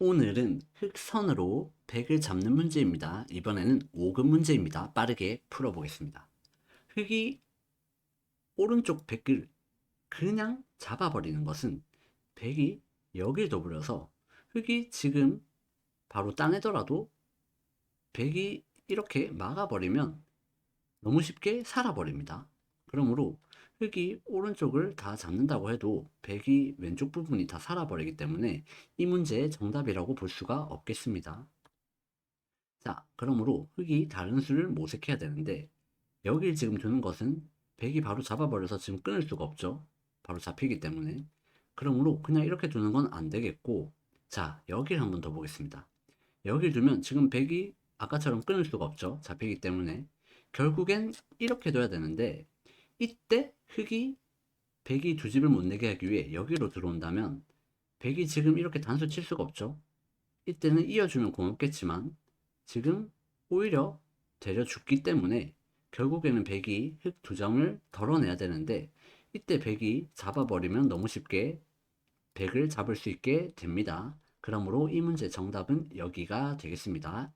오늘은 흑선으로 100을 잡는 문제입니다. 이번에는 5급 문제입니다. 빠르게 풀어보겠습니다. 흑이 오른쪽 100을 그냥 잡아버리는 것은 100이 여길 더불어서 흑이 지금 바로 따내더라도 100이 이렇게 막아버리면 너무 쉽게 살아버립니다. 그러므로 흑이 오른쪽을 다 잡는다고 해도 100이 왼쪽 부분이 다 살아버리기 때문에 이 문제의 정답이라고 볼 수가 없겠습니다. 자, 그러므로 흑이 다른 수를 모색해야 되는데 여길 지금 두는 것은 100이 바로 잡아버려서 지금 끊을 수가 없죠. 바로 잡히기 때문에. 그러므로 그냥 이렇게 두는 건 안 되겠고 자, 여길 한번 더 보겠습니다. 여길 두면 지금 100이 아까처럼 끊을 수가 없죠. 잡히기 때문에. 결국엔 이렇게 둬야 되는데 이때 흑이 100이 두 집을 못 내게 하기 위해 여기로 들어온다면 100이 지금 이렇게 단수 칠 수가 없죠. 이때는 이어주면 고맙겠지만 지금 오히려 데려 죽기 때문에 결국에는 100이 흑두 장을 덜어내야 되는데 이때 100이 잡아버리면 너무 쉽게 100을 잡을 수 있게 됩니다. 그러므로 이 문제 정답은 여기가 되겠습니다.